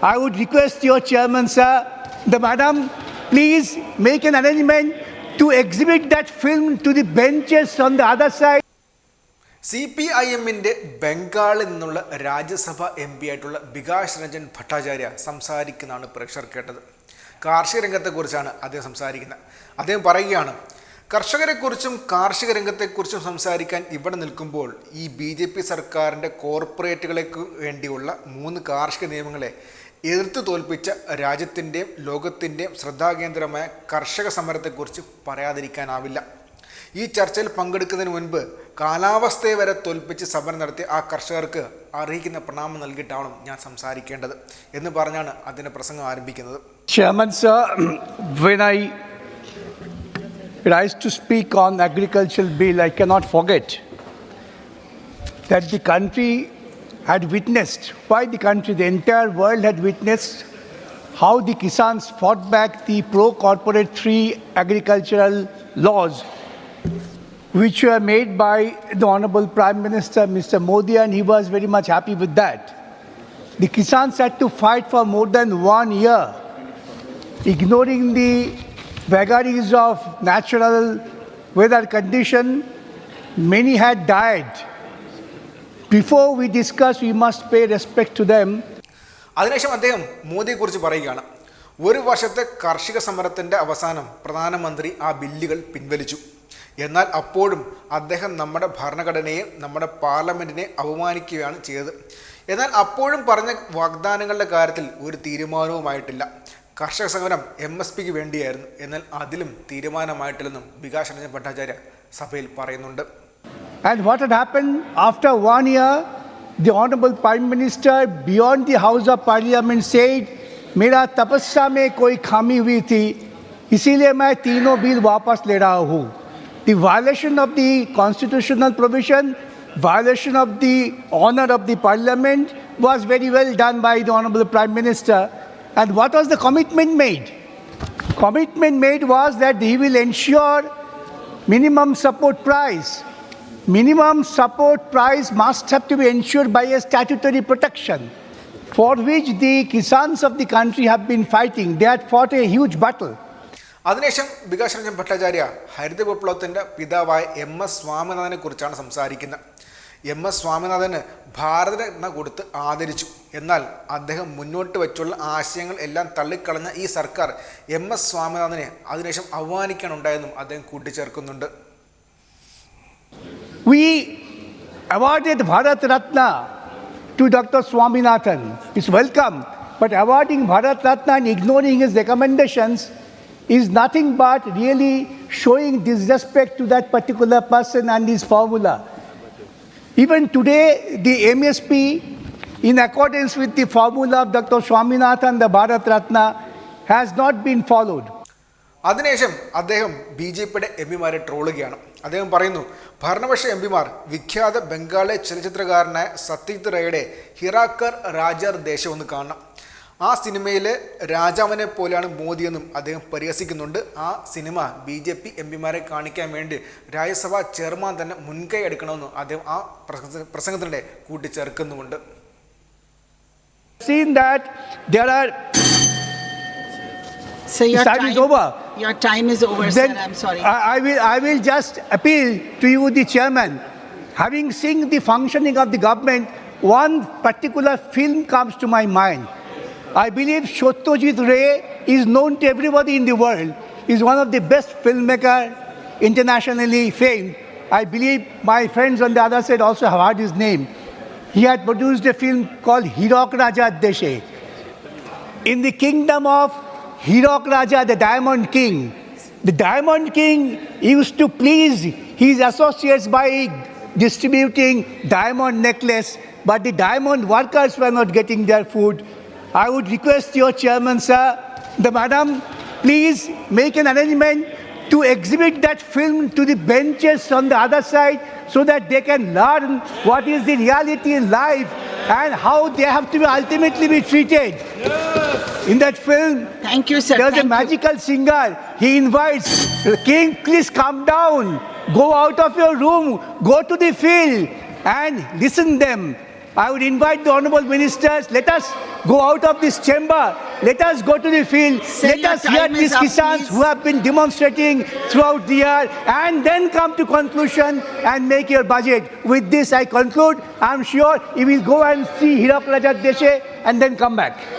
I would request your chairman, sir, the madam, please make an arrangement to exhibit that film to the benches on the other side. C P I എമ്മിന്റെ ബംഗാളിൽ നിന്നുള്ള Rajya Sabha M P ആയിട്ടുള്ള ബികാഷ് രഞ്ജൻ ഭട്ടാചാര്യ സംസാരിക്കുന്നതാണ് പ്രേക്ഷകർ കേട്ടത് കാർഷിക രംഗത്തെക്കുറിച്ചാണ് അദ്ദേഹം സംസാരിക്കുന്നത് അദ്ദേഹം പറയുകയാണ് കർഷകരെക്കുറിച്ചും കാർഷിക രംഗത്തെക്കുറിച്ചും സംസാരിക്കാൻ ഇവിടെ നിൽക്കുമ്പോൾ ഈ ബി ജെ പി സർക്കാരിന്റെ കോർപ്പറേറ്റുകൾക്ക് വേണ്ടിയുള്ള മൂന്ന് കാർഷിക നിയമങ്ങളെ എതിർത്ത് തോൽപ്പിച്ച രാജ്യത്തിന്റെയും ലോകത്തിന്റെയും ശ്രദ്ധാകേന്ദ്രമായ കർഷക സമരത്തെക്കുറിച്ച് പറയാതിരിക്കാനാവില്ല. ഈ ചർച്ചയിൽ പങ്കെടുക്കുന്നതിന് മുൻപ് കാലാവസ്ഥയെ വരെ തോൽപ്പിച്ച് സമരം നടത്തി ആ കർഷകർക്ക് അർഹിക്കുന്ന പ്രണാമം നൽകിയിട്ടാവണം ഞാൻ സംസാരിക്കേണ്ടത് എന്ന് പറഞ്ഞാണ് അതിന്റെ പ്രസംഗം ആരംഭിക്കുന്നത്. Chairman, sir, when I rise to speak on agricultural bill, I had witnessed, why the country, the entire world had witnessed how the Kisans fought back the pro-corporate three agricultural laws which were made by the Honorable Prime Minister, Mr. Modi, and he was very much happy with that. The Kisans had to fight for more than one year ignoring the vagaries of natural weather condition, many had died. Before we discuss we must pay respect to them അതിനുശേഷം അദ്ദേഹം മോദിയെക്കുറിച്ച് പറയുകയാണ്. ഒരു വർഷത്തെ കാർഷിക സമരത്തിന്റെ അവസാനം പ്രധാനമന്ത്രി ആ ബില്ലുകൾ പിൻവലിച്ചു. എന്നാൽ അപ്പോഴും അദ്ദേഹം നമ്മുടെ ഭരണഘടനയെ നമ്മുടെ പാർലമെന്റിനെ അപമാനിക്കുകയാണ് ചെയ്തത്. എന്നാൽ അപ്പോഴും പറഞ്ഞ വാഗ്ദാനങ്ങളുടെ കാര്യത്തിൽ ഒരു തീരുമാനവുമായിട്ടില്ല. കർഷക സമരം എം എസ് പിക്ക് വേണ്ടിയായിരുന്നു. എന്നാൽ അതിലും തീരുമാനമായിട്ടില്ലെന്നും വികാസ് രഞ്ജൻ ഭട്ടാചാര്യ സഭയിൽ പറയുന്നുണ്ട്. And what had happened after one year, the Honorable Prime Minister, beyond the House of Parliament, said, मेरा तपस्या में कोई खामी हुई थी इसीलिए मैं तीनों बिल वापस ले रहा हूँ The violation of the constitutional provision, violation of the honor of the Parliament was very well done by the Honorable Prime Minister. And what was the commitment made? Commitment made was that he will ensure minimum support price. Minimum support price must have to be ensured by a statutory protection for which the Kisans of the country have been fighting. They had fought a huge battle. അതിനുശേഷം വികാസ് രഞ്ജൻ ഭട്ടാചാര്യ ഹരിത വിപ്ലവത്തിന്റെ പിതാവായ M S സ്വാമിനാഥനെ കുറിച്ചാണ് സംസാരിക്കുന്നത് M S സ്വാമിനാഥന് Bharat Ratna കൊടുത്ത് ആദരിച്ചു എന്നാൽ അദ്ദേഹം മുന്നോട്ട് വെച്ചുള്ള ആശയങ്ങൾ എല്ലാം തള്ളിക്കളഞ്ഞ ഈ സർക്കാർ എം എസ് സ്വാമിനാഥനെ അതിനുശേഷം അവമാനിക്കാനുണ്ടായെന്നും അദ്ദേഹം കൂട്ടിച്ചേർക്കുന്നുണ്ട് We awarded Bharat Ratna to Dr. Swaminathan. It's welcome, but awarding Bharat Ratna and ignoring his recommendations is nothing but really showing disrespect to that particular person and his formula. Even today, the MSP, in accordance with the formula of Dr. Swaminathan, the Bharat Ratna, has not been followed. അതിനുശേഷം അദ്ദേഹം B J പിയുടെ M പിമാരെ ട്രോളുകയാണ്. അദ്ദേഹം പറയുന്നു ഭരണപക്ഷ M പിമാർ വിഖ്യാത ബംഗാളി ചലച്ചിത്രകാരനായ സത്യജിത് റേയുടെ ഹിറാക്കർ രാജർ ദേശം ഒന്ന് കാണണം. ആ സിനിമയിലെ രാജാവിനെ പോലെയാണ് മോദിയെന്നും അദ്ദേഹം പരിഹസിക്കുന്നുണ്ട്. ആ സിനിമ ബി ജെ പി എം പിമാരെ കാണിക്കാൻ വേണ്ടി രാജ്യസഭാ ചെയർമാൻ തന്നെ മുൻകൈ എടുക്കണമെന്നും അദ്ദേഹം ആ പ്രസംഗ- പ്രസംഗത്തിനിടെ കൂട്ടിച്ചേർക്കുന്നുമുണ്ട്. Seen are So your Time is over. Your time is over, then sir. I'm sorry. I, I will I will just appeal to you, the chairman. Having seen the functioning of the government, one particular film comes to my mind. I believe Shotyajit Ray is known to everybody in the world. He's one of the best filmmaker internationally famed. I believe my friends on the other side also have heard his name. He had produced a film called Hirok Raja Deshe in the kingdom of Hirok Raja, the Diamond King. The Diamond King used to please his associates by distributing diamond necklace, but the diamond workers were not getting their food. I would request your chairman, sir, the madam, please make an arrangement to exhibit that film to the benches on the other side so that they can learn what is the reality in life and how they have to be ultimately be treated. In that film, Thank you, sir. there's a Thank you. magical singer. He invites, King, please come down. Go out of your room. Go to the field and listen them. I would invite the honorable ministers, let us go out of this chamber, let us go to the field, Sir, let us hear these kisans who have been demonstrating throughout the year and then come to conclusion and make your budget. With this, I conclude. I'm sure you will go and see Hirak Rajat Deshe and then come back.